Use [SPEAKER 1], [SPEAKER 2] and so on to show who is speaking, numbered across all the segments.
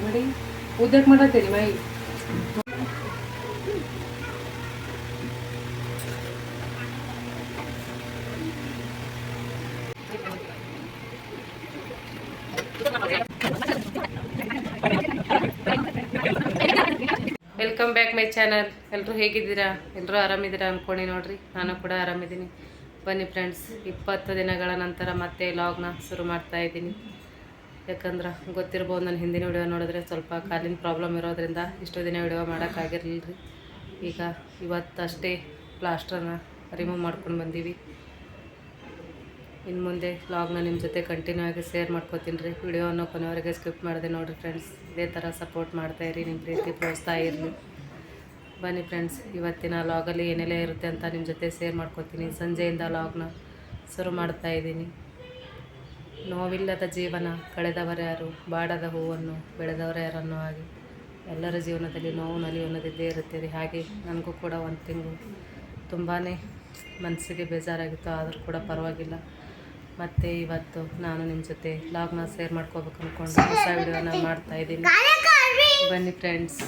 [SPEAKER 1] ಮಾಡಿ ಉದ್ದಕ್ಕೆ ಮಾಡತ್ತೀರಿ my welcome back my channel ಎಲ್ಲರೂ ಹೇಗಿದ್ದೀರಾ? ಎಲ್ಲರೂ ಆರಾಮಿದ್ದೀರಾ ಅಂದ್ಕೊಂಡು ನೋಡ್ರಿ. ನಾನು ಕೂಡ ಆರಾಮಿದ್ದೀನಿ. ಬನ್ನಿ ಫ್ರೆಂಡ್ಸ್ ಇಪ್ಪತ್ತು ದಿನಗಳ ನಂತರ ಮತ್ತೆ ಲಾಗ್ನ ಶುರು ಮಾಡ್ತಾ ಇದ್ದೀನಿ. ಯಾಕಂದ್ರೆ ಗೊತ್ತಿರ್ಬೋದು ನಾನು ಹಿಂದಿನ ವಿಡಿಯೋ ನೋಡಿದ್ರೆ ಸ್ವಲ್ಪ ಕಾಲಿನ ಪ್ರಾಬ್ಲಮ್ ಇರೋದ್ರಿಂದ ಇಷ್ಟು ದಿನ ವಿಡಿಯೋ ಮಾಡೋಕ್ಕಾಗಿರಲಿಲ್ಲ ರೀ ಈಗ ಇವತ್ತಷ್ಟೇ ಪ್ಲಾಸ್ಟ್ರನ್ನ ರಿಮೂವ್ ಮಾಡ್ಕೊಂಡು ಬಂದೀವಿ. ಇನ್ನು ಮುಂದೆ ಲಾಗ್ನ ನಿಮ್ಮ ಜೊತೆ ಕಂಟಿನ್ಯೂ ಆಗಿ ಶೇರ್ ಮಾಡ್ಕೊತೀನಿ ರೀ. ವಿಡಿಯೋನ ಕೊನೆವರೆಗೆ ಸ್ಕಿಪ್ ಮಾಡಿದೆ ನೋಡಿರಿ ಫ್ರೆಂಡ್ಸ್ ಇದೇ ಥರ ಸಪೋರ್ಟ್ ಮಾಡ್ತಾ ಇರಿ ನಿಮ್ಮ ಪ್ರೀತಿ ಪ್ರೋತ್ಸಾಹ ಇರಲಿ. ಬನ್ನಿ ಫ್ರೆಂಡ್ಸ್ ಇವತ್ತಿನ ಲಾಗಲ್ಲಿ ಏನೆಲ್ಲ ಇರುತ್ತೆ ಅಂತ ನಿಮ್ಮ ಜೊತೆ ಶೇರ್ ಮಾಡ್ಕೊತೀನಿ. ಸಂಜೆಯಿಂದ ಲಾಗ್ನ ಶುರು ಮಾಡ್ತಾ ಇದ್ದೀನಿ. ನೋವಿಲ್ಲದ ಜೀವನ ಕಳೆದವರ್ಯಾರು ಬಾಡದ ಹೂವನ್ನು, ಬೆಳೆದವರ ಯಾರನ್ನೋ ಹಾಗೆ. ಎಲ್ಲರ ಜೀವನದಲ್ಲಿ ನೋವು, ನಲಿ ಅನ್ನೋದಿದ್ದೇ ಇರುತ್ತೆ ರೀ. ಹಾಗೆ ನನಗೂ ಕೂಡ ಒಂದು ತಿಂಗಳು ತುಂಬಾ ಮನಸ್ಸಿಗೆ ಬೇಜಾರಾಗಿತ್ತು, ಆದರೂ ಕೂಡ ಪರವಾಗಿಲ್ಲ. ಮತ್ತು ಇವತ್ತು ನಾನು ನಿಮ್ಮ ಜೊತೆ ಲಾಗ್ನ ಶೇರ್ ಮಾಡ್ಕೋಬೇಕು ಅನ್ಕೊಂಡು. ಹೊಸ ವಿಡಿಯೋನ ಮಾಡ್ತಾ ಇದ್ದೀನಿ. ಬನ್ನಿ ಫ್ರೆಂಡ್ಸ್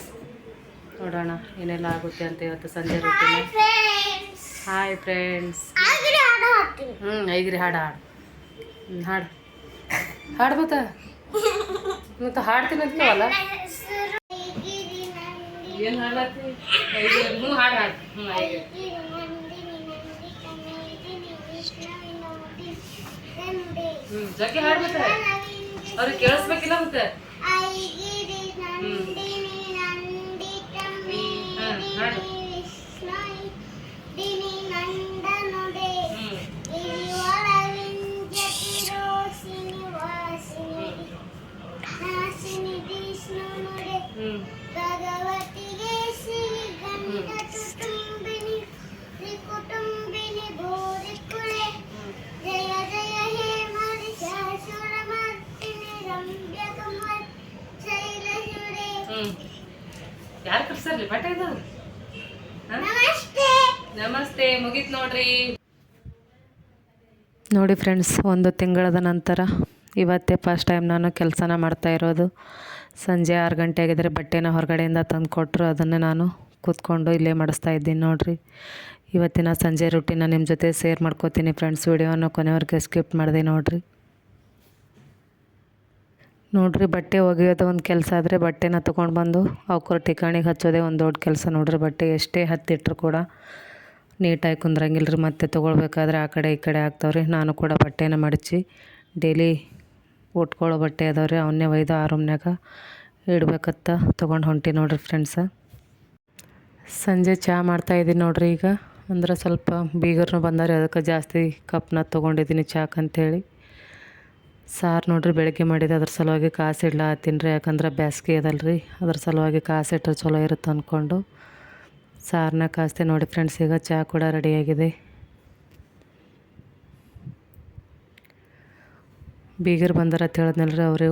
[SPEAKER 1] ನೋಡೋಣ ಏನೆಲ್ಲ ಆಗುತ್ತೆ ಅಂತ ಇವತ್ತು ಸಂಜೆ ರೂಟಿನ ಹಾಯ್ ಫ್ರೆಂಡ್ಸ್ ಹ್ಞೂ ಐಗ್ರಿ ಹಾಡು ಹಾಡು. ಹ್ಞೂ ಹಾಡು. ಹಾಡು ಮತ್ತ? ಮತ್ತೆ ಹಾಡ್ತೀನಿ ಅಂತೀವಲ್ಲ ಏನು ಹಾಡತ್ತಿ ಹ್ಞೂ ಹಾಡು ಹಾಡು. ಹ್ಞೂ ಐಗ್ರಿ. ಹ್ಞೂ ಜಗ್ಗಿ ಹಾಡು ಮತ್ತೆ ಅವ್ರಿಗೆ ಕೇಳಿಸ್ಬೇಕಿಲ್ಲ ಮತ್ತೆ. ಹಾಂ ಯಾರು ಕರ್ಸರ್ಲಿ ಬಟ್ಟ ಇದ್ದಾರೆ
[SPEAKER 2] ನಮಸ್ತೆ.
[SPEAKER 1] ನಮಸ್ತೆ ಮುಗೀತು ನೋಡ್ರಿ.
[SPEAKER 3] ನೋಡಿ ಫ್ರೆಂಡ್ಸ್ ಒಂದು ತಿಂಗಳದ ನಂತರ ಇವತ್ತೇ ಫಸ್ಟ್ ಟೈಮ್ ನಾನು ಕೆಲಸನ ಮಾಡ್ತಾ ಇರೋದು. ಸಂಜೆ ಆರು ಗಂಟೆ ಆಗಿದ್ರೆ ಬಟ್ಟೆನ ಹೊರಗಡೆಯಿಂದ ತಂದು ಕೊಟ್ಟರು ಅದನ್ನು ನಾನು ಕೂತ್ಕೊಂಡು ಇಲ್ಲೇ ಮಾಡಿಸ್ತಾ ಇದ್ದೀನಿ ನೋಡಿರಿ. ಇವತ್ತಿನ ಸಂಜೆ ರುಟೀನ ನಿಮ್ಮ ಜೊತೆ ಶೇರ್ ಮಾಡ್ಕೋತೀನಿ ಫ್ರೆಂಡ್ಸ್. ವಿಡಿಯೋನ ಕೊನೆವರೆಗೆ ಸ್ಕಿಪ್ ಮಾಡಿದೆ ನೋಡಿರಿ. ನೋಡ್ರಿ ಬಟ್ಟೆ ಒಗೆಯೋದು ಒಂದು ಕೆಲಸ ಆದರೆ ಬಟ್ಟೆನ ತೊಗೊಂಡು ಬಂದು ಅವ್ಕರ ಠಿಕಾಣಿಗೆ ಹಚ್ಚೋದೇ ಒಂದು ದೊಡ್ಡ ಕೆಲಸ ನೋಡ್ರಿ ಬಟ್ಟೆ ಎಷ್ಟೇ ಹತ್ತಿಟ್ರು ಕೂಡ ನೀಟಾಗಿ ಕುಂದ್ರಂಗಿಲ್ಲ ರೀ ಮತ್ತೆ ತೊಗೊಳ್ಬೇಕಾದ್ರೆ ಆ ಕಡೆ ಈ ಕಡೆ ಆಗ್ತಾವ್ರಿ. ನಾನು ಕೂಡ ಬಟ್ಟೆನ ಮಡಚಿ ಡೈಲಿ ಉಟ್ಕೊಳ್ಳೋ ಬಟ್ಟೆ ಅದಾವ್ರಿ. ಅವನ್ನೇ ಒಯ್ದು ಆ ರೂಮ್ನ್ಯಾಗ ಇಡ್ಬೇಕತ್ತ ತೊಗೊಂಡು ಹೊಂಟಿ ನೋಡ್ರಿ ಫ್ರೆಂಡ್ಸ ಸಂಜೆ ಚಹಾ ಮಾಡ್ತಾಯಿದ್ದೀನಿ ನೋಡ್ರಿ ಈಗ. ಅಂದ್ರೆ ಸ್ವಲ್ಪ ಬೀಗರ್ನು ಬಂದಾರೆ, ಅದಕ್ಕೆ ಜಾಸ್ತಿ ಕಪ್ನ ತೊಗೊಂಡಿದ್ದೀನಿ ಚಾಕಂತೇಳಿ ಸಾರು ನೋಡ್ರಿ ಬೆಳಗ್ಗೆ ಮಾಡಿದ ಅದ್ರ ಸಲುವಾಗಿ ಕಾಸು ಇಡ್ಲ ತಿನ್ರಿ, ಯಾಕಂದ್ರೆ ಬ್ಯಾಸ್ಗೆ ಅದಲ್ರಿ. ಅದ್ರ ಸಲುವಾಗಿ ಕಾಸು ಇಟ್ಟರೆ ಚಲೋ ಇರುತ್ತೆ ಅಂದ್ಕೊಂಡು ಸಾರನ್ನ ಕಾಸ್ತೆ ನೋಡಿ ಫ್ರೆಂಡ್ಸ್ ಈಗ ಚಹಾ ಕೂಡ ರೆಡಿಯಾಗಿದೆ ಬೀಗರ್ ಬಂದಾರ ಅಂತ ಹೇಳಿದ್ನಲ್ರಿ ಅವರು.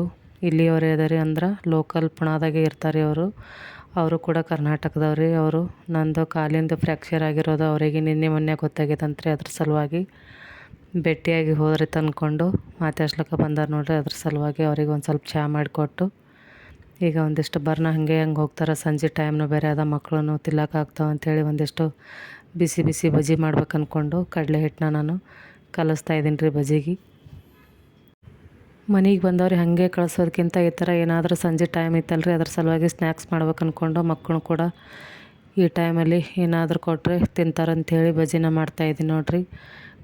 [SPEAKER 3] ಇಲ್ಲಿಯವರೇ ಇದಾರೆ ಅಂದ್ರೆ ಲೋಕಲ್ ಪುಣಾದಾಗೆ ಇರ್ತಾರೆ ಅವರು. ಅವರು ಕೂಡ ಕರ್ನಾಟಕದವ್ರಿ. ಅವರು ನಂದು ಕಾಲಿಂದು ಫ್ರ್ಯಾಕ್ಚರ್ ಆಗಿರೋದು ಅವರಿಗೆ ನಿನ್ನೆ ಮೊನ್ನೆ ಗೊತ್ತಾಗೈತಂತ್ರಿ ಅದ್ರ ಸಲುವಾಗಿ. ಭೇಟಿಯಾಗಿ ಹೋದ್ರಿ ತಂದ್ಕೊಂಡು ಮಾತಾಡ್ಸ್ಲಿಕ್ಕೆ ಬಂದಾರ ನೋಡ್ರಿ ಅದ್ರ ಸಲುವಾಗಿ ಅವ್ರಿಗೆ ಒಂದು ಸ್ವಲ್ಪ ಚಹಾ ಮಾಡಿಕೊಟ್ಟು ಈಗ ಒಂದಿಷ್ಟು ಬರ್ನ ಹಾಗೆ ಹಂಗೆ ಹೋಗ್ತಾರೆ. ಸಂಜೆ ಟೈಮ್ನು ಬೇರೆ ಅದ ಮಕ್ಕಳು ತಿಲ್ಲಕ್ಕಾಗ್ತಾವೆ ಅಂಥೇಳಿ ಒಂದಿಷ್ಟು ಬಿಸಿ ಬಿಸಿ ಬಜ್ಜಿ ಮಾಡ್ಬೇಕು ಅಂದ್ಕೊಂಡು ಕಡಲೆ ಹಿಟ್ಟನ್ನ ನಾನು ಕಲಿಸ್ತಾ ಇದ್ದೀನಿ ರೀ ಬಜ್ಜಿಗೆ. ಮನೆಗೆ ಬಂದವ್ರಿ ಹಾಗೆ ಕಳಿಸೋದಕ್ಕಿಂತ ಈ ಥರ ಏನಾದರೂ ಸಂಜೆ ಟೈಮ್ ಇತ್ತಲ್ರಿ, ಅದ್ರ ಸಲುವಾಗಿ ಸ್ನ್ಯಾಕ್ಸ್ ಮಾಡ್ಬೇಕು ಅಂದ್ಕೊಂಡು ಮಕ್ಕಳು ಕೂಡ ಈ ಟೈಮಲ್ಲಿ ಏನಾದರೂ ಕೊಟ್ಟರೆ ತಿಂತಾರಂಥೇಳಿ ಬಜ್ಜಿನ ಮಾಡ್ತಾಯಿದ್ದೀನಿ ನೋಡಿರಿ.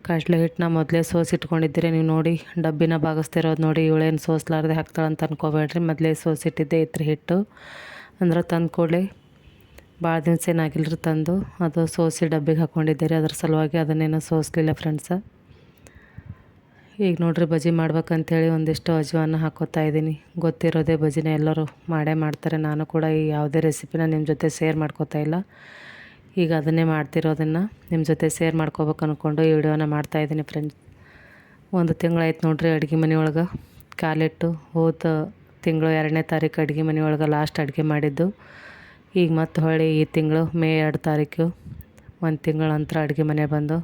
[SPEAKER 3] ಕಡಲೆ ಹಿಟ್ಟನ್ನ ಮೊದಲೇ ಸೋಸಿಟ್ಕೊಂಡಿದ್ದೀರಿ, ನೀವು ನೋಡಿ ಡಬ್ಬಿನ ಬಾಗಿಸ್ತಿರೋದು ನೋಡಿ, ಇವಳೇನು ಸೋಸ್ಲಾರ್ದೆ ಹಾಕ್ತಾಳೆ ಅಂತ ಅನ್ಕೋಬೇಡ್ರಿ. ಮೊದಲೇ ಸೋಸಿಟ್ಟಿದ್ದೆ ಇತ್ರ ಹಿಟ್ಟು. ಅಂದ್ರೆ ತಂದು ಕೂಡಲೇ. ಭಾಳ ದಿವ್ಸ ಏನಾಗಿಲ್ಲರಿ ತಂದು. ಅದು ಸೋಸಿ ಡಬ್ಬಿಗೆ ಹಾಕ್ಕೊಂಡಿದ್ದೀರಿ ಅದ್ರ ಸಲುವಾಗಿ ಅದನ್ನೇನು ಸೋಸಲಿಲ್ಲ ಫ್ರೆಂಡ್ಸ. ಈಗ ನೋಡ್ರಿ ಬಜ್ಜಿ ಮಾಡ್ಬೇಕಂತೇಳಿ ಒಂದಿಷ್ಟು ಅಜ್ವಾನ ಹಾಕೋತಾ ಇದ್ದೀನಿ. ಗೊತ್ತಿರೋದೇ ಬಜ್ಜಿನ ಎಲ್ಲರೂ ಮಾಡೇ ಮಾಡ್ತಾರೆ. ನಾನು ಕೂಡ ಈ ಯಾವುದೇ ರೆಸಿಪಿನ ನಿಮ್ಮ ಜೊತೆ ಶೇರ್ ಮಾಡ್ಕೋತಾ ಇಲ್ಲ. ಈಗ ಅದನ್ನೇ ಮಾಡ್ತಿರೋದನ್ನು ನಿಮ್ಮ ಜೊತೆ ಶೇರ್ ಮಾಡ್ಕೋಬೇಕು ಅಂದ್ಕೊಂಡು ಈ ವಿಡಿಯೋನ ಮಾಡ್ತಾಯಿದ್ದೀನಿ ಫ್ರೆಂಡ್ಸ್ ಒಂದು ತಿಂಗಳಾಯ್ತು ನೋಡ್ರಿ ಅಡುಗೆ ಮನೆಯೊಳಗೆ ಕಾಲಿಟ್ಟು ಹೋದ ತಿಂಗಳು ಎರಡನೇ ತಾರೀಕು ಅಡುಗೆ ಮನೆಯೊಳಗೆ ಲಾಸ್ಟ್ ಅಡುಗೆ ಮಾಡಿದ್ದು. ಈಗ ಮತ್ತೆ ಹೊಳ್ಳಿ ಈ ತಿಂಗಳು ಮೇ ಎರಡು ತಾರೀಕು ಒಂದು ತಿಂಗಳ ನಂತರ ಅಡುಗೆ ಮನೆ ಬಂದು.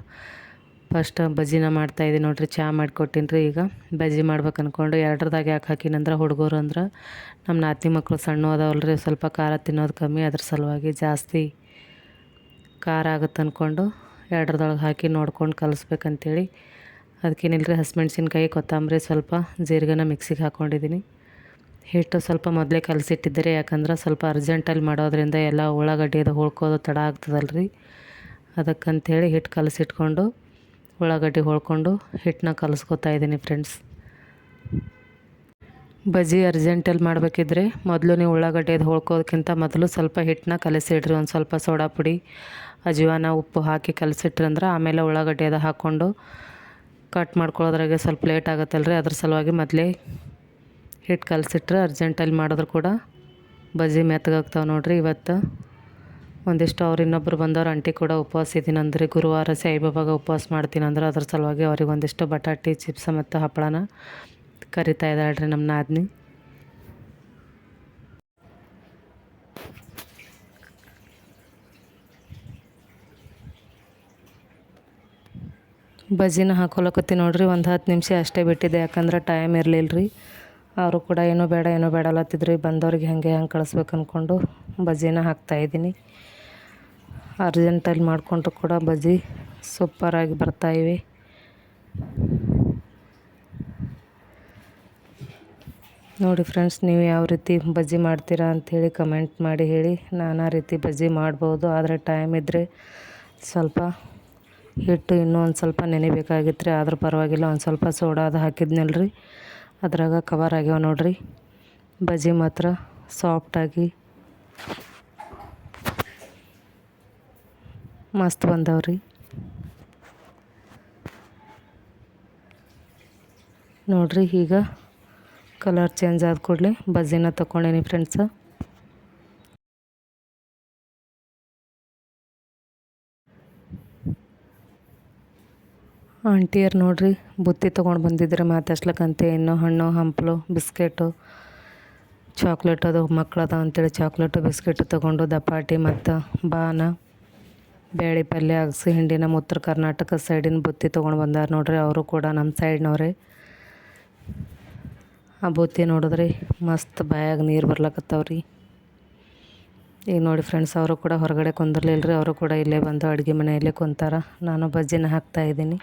[SPEAKER 3] ಫಸ್ಟ್ ಬಜ್ಜಿನ ಮಾಡ್ತಾಯಿದ್ದೀನಿ ನೋಡ್ರಿ ಚಹಾ ಮಾಡಿಕೊಟ್ಟಿನಿ ರೀ ಈಗ. ಬಜ್ಜಿ ಮಾಡ್ಬೇಕು ಅಂದ್ಕೊಂಡು ಎರಡ್ರದಾಗ ಯಾಕೆ ಹಾಕಿನಂದ್ರೆ ಹುಡುಗರು ಅಂದ್ರೆ ನಮ್ಮ ನಾತಿ ಮಕ್ಕಳು ಸಣ್ಣ ಅದಾವಲ್ಲ ಸ್ವಲ್ಪ ಖಾರ ತಿನ್ನೋದು ಕಮ್ಮಿ ಅದ್ರ ಸಲುವಾಗಿ ಜಾಸ್ತಿ ಖಾರ ಆಗುತ್ತೆ ಅಂದ್ಕೊಂಡು ಎರಡರದೊಳಗೆ ಹಾಕಿ ನೋಡ್ಕೊಂಡು ಕಲಿಸ್ಬೇಕಂತೇಳಿ. ಅದಕ್ಕೇನಿಲ್ಲರಿ ಹಸಿಮೆಣ್ಸಿನ್ಕಾಯಿ, ಕೊತ್ತಂಬರಿ ಸ್ವಲ್ಪ ಜೀರಿಗೆನ ಮಿಕ್ಸಿಗೆ ಹಾಕ್ಕೊಂಡಿದ್ದೀನಿ ಹಿಟ್ಟು ಸ್ವಲ್ಪ ಮೊದಲೇ ಕಲಸಿಟ್ಟಿದ್ದರೆ ಯಾಕಂದ್ರೆ ಸ್ವಲ್ಪ ಅರ್ಜೆಂಟಲ್ಲಿ ಮಾಡೋದ್ರಿಂದ ಎಲ್ಲ ಉಳ್ಳಾಗಡ್ಡಿ ಅದು ಹೊಳ್ಕೋದು ತಡ ಆಗ್ತದಲ್ಲ ರೀ ಅದಕ್ಕಂಥೇಳಿ ಹಿಟ್ಟು ಕಲಸಿಟ್ಕೊಂಡು ಉಳ್ಳಾಗಡ್ಡಿ ಹೊಳ್ಕೊಂಡು ಹಿಟ್ಟನ್ನ ಕಲಿಸ್ಕೊತಾ ಇದ್ದೀನಿ ಫ್ರೆಂಡ್ಸ್. ಬಜ್ಜಿ ಅರ್ಜೆಂಟಲ್ಲಿ ಮಾಡಬೇಕಿದ್ರೆ ಮೊದಲು ನೀವು ಉಳ್ಳಾಗಡ್ಡೆದು ಹೊಳ್ಕೋದಕ್ಕಿಂತ ಮೊದಲು ಸ್ವಲ್ಪ ಹಿಟ್ಟನ್ನ ಕಲಸಿಡ್ರಿ, ಒಂದು ಸ್ವಲ್ಪ ಸೋಡಾ ಪುಡಿ, ಅಜ್ವಾನ, ಉಪ್ಪು ಹಾಕಿ ಕಲಸಿಟ್ರಂದ್ರೆ ಆಮೇಲೆ ಉಳ್ಳಾಗಡ್ಡೆ ಅದು ಹಾಕ್ಕೊಂಡು ಕಟ್ ಮಾಡ್ಕೊಳ್ಳೋದ್ರಾಗೆ ಸ್ವಲ್ಪ ಲೇಟ್ ಆಗುತ್ತಲ್ಲ ರೀ ಅದ್ರ ಸಲುವಾಗಿ ಮೊದಲೇ ಹಿಟ್ಟು ಕಲಸಿಟ್ರೆ ಅರ್ಜೆಂಟಲ್ಲಿ ಮಾಡಿದ್ರು ಕೂಡ ಬಜ್ಜಿ ಮೆತ್ತಗಾಗ್ತಾವೆ ನೋಡಿರಿ. ಇವತ್ತು ಒಂದಿಷ್ಟು ಅವ್ರು ಇನ್ನೊಬ್ರು ಬಂದವ್ರು ಅಂಟಿ ಕೂಡ ಉಪವಾಸ ಇದ್ದೀನಂದ್ರೆ ಗುರುವಾರ ಸಾಯಿಬಾಬಾಗ ಉಪವಾಸ ಮಾಡ್ತೀನಂದ್ರೆ ಅದ್ರ ಸಲುವಾಗಿ ಅವ್ರಿಗೆ ಒಂದಿಷ್ಟು ಬಟಾಟಿ, ಚಿಪ್ಸ್ ಮತ್ತು ಹಪ್ಪಳನ ಕರಿತಾ ಇದ್ದಾಳೆ ರೀ ನಮ್ಮ ನಾದ್ನಿ. ಬಜ್ಜಿನ ಹಾಕೊಳಕತ್ತಿ ನೋಡ್ರಿ, ಒಂದು ಹತ್ತು ನಿಮಿಷ ಅಷ್ಟೇ ಬಿಟ್ಟಿದ್ದೆ ಯಾಕಂದ್ರೆ ಟೈಮ್ ಇರಲಿಲ್ಲ ರೀ ಅವರು ಕೂಡ ಏನು ಬೇಡ, ಏನೂ ಬೇಡಲತ್ತಿದ್ರಿ ಬಂದವ್ರಿಗೆ ಹಂಗೆ ಹಂಗೆ ಕಳಿಸ್ಬೇಕು ಅಂದ್ಕೊಂಡು ಬಜ್ಜಿನ ಹಾಕ್ತಾಯಿದ್ದೀನಿ ಅರ್ಜೆಂಟಲ್ಲಿ ಮಾಡಿಕೊಂಡ್ರು ಕೂಡ ಬಜ್ಜಿ ಸೂಪರಾಗಿ ಬರ್ತಾಯಿವೆ ನೋಡಿ ಫ್ರೆಂಡ್ಸ್ ನೀವು ಯಾವ ರೀತಿ ಬಜ್ಜಿ ಮಾಡ್ತೀರಾ ಅಂಥೇಳಿ ಕಮೆಂಟ್ ಮಾಡಿ ಹೇಳಿ. ನಾನಾ ರೀತಿ ಬಜ್ಜಿ ಮಾಡ್ಬೋದು, ಆದರೆ ಟೈಮ್ ಇದ್ದರೆ ಸ್ವಲ್ಪ ಹಿಟ್ಟು ಇನ್ನೂ ಒಂದು ಸ್ವಲ್ಪ ನೆನೆಬೇಕಾಗಿತ್ತು ಆದರೂ ಪರವಾಗಿಲ್ಲ, ಒಂದು ಸ್ವಲ್ಪ ಸೋಡಾ ಅದು ಹಾಕಿದ್ನಲ್ಲ ರೀ ಅದ್ರಾಗ ಕವರ್ ಆಗ್ಯಾವ ನೋಡ್ರಿ. ಬಜ್ಜಿ ಮಾತ್ರ ಸಾಫ್ಟಾಗಿ ಮಸ್ತ್ ಬಂದವ್ರಿ. ನೋಡ್ರಿ ಈಗ ಕಲರ್ ಚೇಂಜ್ ಆದ ಕೂಡಲೇ ಬಜ್ಜಿನ ತೊಗೊಂಡೇನಿ ಫ್ರೆಂಡ್ಸ ಆಂಟಿಯರು ನೋಡ್ರಿ, ಬುತ್ತಿ ತೊಗೊಂಡು ಬಂದಿದ್ರೆ ಮಾತಾಡ್ಸ್ಲಕ್ಕಂತೆ ಇನ್ನೂ ಹಣ್ಣು, ಹಂಪಲು, ಬಿಸ್ಕೆಟು, ಚಾಕ್ಲೇಟ್ ಅದು ಮಕ್ಕಳದ ಅಂತೇಳಿ ಚಾಕ್ಲೇಟು, ಬಿಸ್ಕೆಟು ತೊಗೊಂಡು ದಪಾಟಿ ಮತ್ತು ಬಾನ ಬೇಳೆ ಪಲ್ಯ, ಅಗಸಿ ಹಿಂಡಿ ಉತ್ತರ ಕರ್ನಾಟಕ ಸೈಡಿನ ಬುತ್ತಿ ತೊಗೊಂಡು ಬಂದಾರ ನೋಡ್ರಿ. ಅವರು ಕೂಡ ನಮ್ಮ ಸೈಡ್ನವ್ರೆ ಆ ಬುತ್ತಿ ನೋಡಿದ್ರಿ ಮಸ್ತ್ ಬಾಯಾಗ ನೀರು ಬರ್ಲಕತ್ತವ್ರಿ. ಈಗ ನೋಡಿ ಫ್ರೆಂಡ್ಸ್ ಅವರು ಕೂಡ ಹೊರಗಡೆ ಕುಂದಿರ್ಲಿಲ್ಲ ರೀ, ಅವರು ಕೂಡ ಇಲ್ಲೇ ಬಂದು ಅಡುಗೆ ಮನೆಯಲ್ಲೇ ಕುಂತಾರ. ನಾನು ಬಜ್ಜಿನ ಹಾಕ್ತಾಯಿದ್ದೀನಿ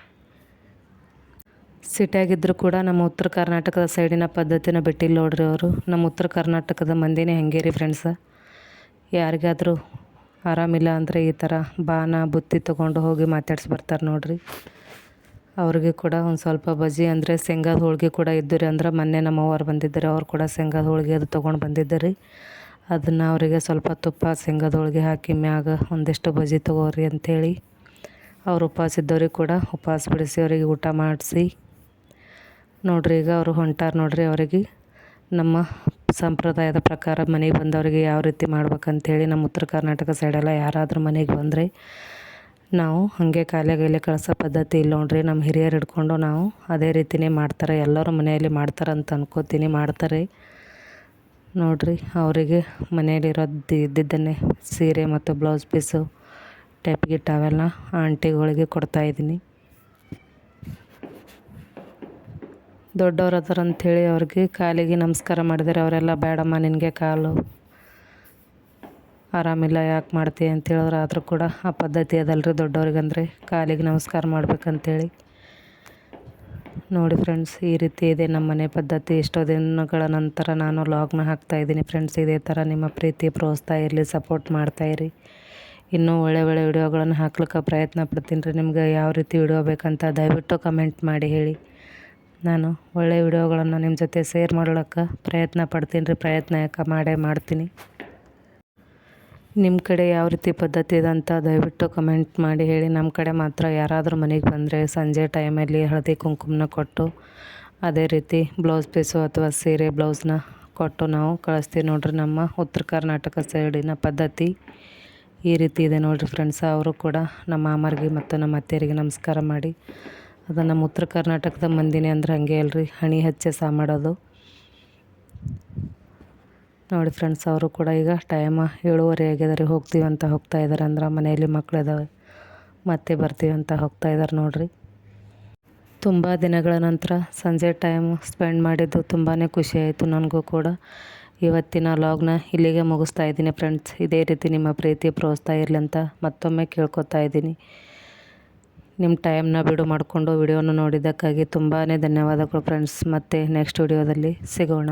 [SPEAKER 3] ಸಿಟಿಯಾಗಿದ್ದರೂ ಕೂಡ ನಮ್ಮ ಉತ್ತರ ಕರ್ನಾಟಕದ ಸೈಡಿನ ಪದ್ಧತಿನ ಬಿಟ್ಟಿಲ್ಲ ನೋಡ್ರಿ ಅವರು. ನಮ್ಮ ಉತ್ತರ ಕರ್ನಾಟಕದ ಮಂದಿನೇ ಹಂಗೆ ರೀ ಫ್ರೆಂಡ್ಸ ಯಾರಿಗಾದರೂ ಆರಾಮಿಲ್ಲ ಅಂದರೆ ಈ ಥರ ಬಾನ ಬುತ್ತಿ ತೊಗೊಂಡು ಹೋಗಿ ಮಾತಾಡ್ಸಿ ಬರ್ತಾರೆ ನೋಡ್ರಿ. ಅವ್ರಿಗೆ ಕೂಡ ಒಂದು ಸ್ವಲ್ಪ ಬಜ್ಜಿ ಅಂದರೆ ಶೇಂಗಾದ ಹೋಳಿಗೆ ಕೂಡ ಇದ್ದು ಅಂದ್ರೆ ಮೊನ್ನೆ ನಮ್ಮ ಅವ್ವರು ಬಂದಿದ್ದಾರೆ, ಅವ್ರು ಕೂಡ ಶೇಂಗಾದ ಹೋಳಿಗೆ ಅದು ತೊಗೊಂಡು ಬಂದಿದ್ದಾರೆ. ಅದನ್ನು ಅವರಿಗೆ ಸ್ವಲ್ಪ ತುಪ್ಪ, ಶೇಂಗಾದ ಹೋಳಿಗೆ ಹಾಕಿ ಮ್ಯಾಗ ಒಂದಿಷ್ಟು ಬಜ್ಜಿ ತೊಗೋರಿ ಅಂಥೇಳಿ ಅವ್ರು ಉಪವಾಸ ಇದ್ದವ್ರಿಗೆ ಕೂಡ ಉಪವಾಸ ಬಿಡಿಸಿ ಅವರಿಗೆ ಊಟ ಮಾಡಿಸಿ. ನೋಡ್ರಿ ಈಗ ಅವರು ಹೊಂಟಾರ ನೋಡ್ರಿ ಅವರಿಗೆ. ನಮ್ಮ ಸಂಪ್ರದಾಯದ ಪ್ರಕಾರ ಮನೆಗೆ ಬಂದವರಿಗೆ ಯಾವ ರೀತಿ ಮಾಡ್ಬೇಕಂತೇಳಿ ನಮ್ಮ ಉತ್ತರ ಕರ್ನಾಟಕ ಸೈಡೆಲ್ಲ ಯಾರಾದರೂ ಮನೆಗೆ ಬಂದರೆ ನಾವು ಹಾಗೆ ಕಾಲೇಗೈಲೆ ಗೈಲೆ ಕಳ್ಸೋ ಪದ್ಧತಿ ಇಲ್ಲ ನೋಡ್ರಿ. ನಮ್ಮ ಹಿರಿಯರು ಹಿಡ್ಕೊಂಡು ನಾವು ಅದೇ ರೀತಿನೇ ಮಾಡ್ತಾರೆ. ಎಲ್ಲರೂ ಮನೆಯಲ್ಲಿ ಮಾಡ್ತಾರೆ ಅಂತ ಅನ್ಕೋತೀನಿ. ಮಾಡ್ತಾರೆ. ನೋಡ್ರಿ, ಅವರಿಗೆ ಮನೆಯಲ್ಲಿರೋದು ಇದ್ದಿದ್ದನ್ನೇ ಸೀರೆ ಮತ್ತು ಬ್ಲೌಸ್ ಪೀಸು ಟೆಪ್ಗೆ ಅವೆಲ್ಲ ಆಂಟಿಗಳಿಗೆ ಕೊಡ್ತಾಯಿದ್ದೀನಿ ದೊಡ್ಡವ್ರು ಅದಾರ ಅಂಥೇಳಿ ಅವ್ರಿಗೆ ಕಾಲಿಗೆ ನಮಸ್ಕಾರ ಮಾಡಿದರೆ ಅವರೆಲ್ಲ ಬೇಡಮ್ಮ, ನಿನಗೆ ಕಾಲು ಆರಾಮಿಲ್ಲ, ಯಾಕೆ ಮಾಡ್ತೀಯ ಅಂತ ಹೇಳಿದ್ರೆ ಆದರೂ ಕೂಡ ಆ ಪದ್ಧತಿ ಅದಲ್ರಿ ದೊಡ್ಡವ್ರಿಗಂದರೆ. ಕಾಲಿಗೆ ನಮಸ್ಕಾರ ಮಾಡ್ಬೇಕಂತೇಳಿ. ನೋಡಿ ಫ್ರೆಂಡ್ಸ್ ಈ ರೀತಿ ಇದೆ ನಮ್ಮ ಮನೆ ಪದ್ಧತಿ. ಎಷ್ಟೋ ದಿನಗಳ ನಂತರ ನಾನು ಲಾಗ್ನ ಹಾಕ್ತಾಯಿದ್ದೀನಿ ಫ್ರೆಂಡ್ಸ್ ಇದೇ ಥರ ನಿಮ್ಮ ಪ್ರೀತಿ, ಪ್ರೋತ್ಸಾಹ ಇರಲಿ ಸಪೋರ್ಟ್ ಮಾಡ್ತಾಯಿರಿ ಇನ್ನೂ ಒಳ್ಳೆ ಒಳ್ಳೆ ವಿಡಿಯೋಗಳನ್ನು ಹಾಕ್ಲಿಕ್ಕೆ ಪ್ರಯತ್ನ ಪಡ್ತೀನಿ ರೀ. ನಿಮ್ಗೆ ಯಾವ ರೀತಿ ವಿಡಿಯೋ ಬೇಕಂತ ದಯವಿಟ್ಟು ಕಮೆಂಟ್ ಮಾಡಿ ಹೇಳಿ. ನಾನು ಒಳ್ಳೆ ವಿಡಿಯೋಗಳನ್ನು ನಿಮ್ಮ ಜೊತೆ ಶೇರ್ ಮಾಡೋಕ್ಕೆ ಪ್ರಯತ್ನ ಪಡ್ತೀನಿ ರೀ. ಪ್ರಯತ್ನ ಯಾಕೆ ಮಾಡೇ ಮಾಡ್ತೀನಿ. ನಿಮ್ಮ ಕಡೆ ಯಾವ ರೀತಿ ಪದ್ಧತಿ ಇದೆ ಅಂತ ದಯವಿಟ್ಟು ಕಮೆಂಟ್ ಮಾಡಿ ಹೇಳಿ. ನಮ್ಮ ಕಡೆ ಮಾತ್ರ ಯಾರಾದರೂ ಮನೆಗೆ ಬಂದರೆ ಸಂಜೆ ಟೈಮಲ್ಲಿ ಹಳದಿ ಕುಂಕುಮನ ಕೊಟ್ಟು, ಅದೇ ರೀತಿ ಬ್ಲೌಸ್ ಪೀಸು ಅಥವಾ ಸೀರೆ ಬ್ಲೌಸ್ನ ಕೊಟ್ಟು ನಾವು ಕಳಿಸ್ತೀವಿ. ನೋಡ್ರಿ ನಮ್ಮ ಉತ್ತರ ಕರ್ನಾಟಕ ಸೈಡಿನ ಪದ್ಧತಿ ಈ ರೀತಿ ಇದೆ ನೋಡಿರಿ ಫ್ರೆಂಡ್ಸ್ ಅವರು ಕೂಡ ನಮ್ಮ ಮಾಮರಿಗೆ ಮತ್ತು ನಮ್ಮ ಅತ್ತೆಯರಿಗೆ ನಮಸ್ಕಾರ ಮಾಡಿ. ಅದು ನಮ್ಮ ಉತ್ತರ ಕರ್ನಾಟಕದ ಮಂದಿನೇ ಅಂದ್ರೆ ಹಂಗೆ ಅಲ್ರಿ. ಹಣಿ ಹಚ್ಚೆ ಸಹ ಮಾಡೋದು. ನೋಡಿ ಫ್ರೆಂಡ್ಸ್ ಅವರು ಕೂಡ ಈಗ ಟೈಮ ಏಳುವರೆ ಆಗ್ಯದ ಹೋಗ್ತೀವಿ ಅಂತ ಹೋಗ್ತಾ ಇದ್ದಾರೆ. ಅಂದ್ರೆ ಮನೆಯಲ್ಲಿ ಮಕ್ಕಳು ಇದ್ದಾವೆ. ಮತ್ತೆ ಬರ್ತೀವಿ ಅಂತ ಹೋಗ್ತಾ ಇದ್ದಾರೆ ನೋಡಿರಿ. ತುಂಬ ದಿನಗಳ ನಂತರ ಸಂಜೆ ಟೈಮ್ ಸ್ಪೆಂಡ್ ಮಾಡಿದ್ದು ತುಂಬಾ ಖುಷಿ ಆಯಿತು ನನಗೂ ಕೂಡ. ಇವತ್ತಿನ ಲಾಗ್ನ ಇಲ್ಲಿಗೆ ಮುಗಿಸ್ತಾ ಇದ್ದೀನಿ ಫ್ರೆಂಡ್ಸ್ ಇದೇ ರೀತಿ ನಿಮ್ಮ ಪ್ರೀತಿ ಪ್ರೋತ್ಸಾಹ ಇರಲಿ ಅಂತ ಮತ್ತೊಮ್ಮೆ ಕೇಳ್ಕೊತಾ ಇದ್ದೀನಿ. ನಿಮ್ಮ ಟೈಮ್ನ ಬಿಡು ಮಾಡಿಕೊಂಡು ವಿಡಿಯೋನ ನೋಡಿದ್ದಕ್ಕಾಗಿ ತುಂಬಾ ಧನ್ಯವಾದಗಳು ಫ್ರೆಂಡ್ಸ್ ಮತ್ತೆ ನೆಕ್ಸ್ಟ್ ವಿಡಿಯೋದಲ್ಲಿ ಸಿಗೋಣ.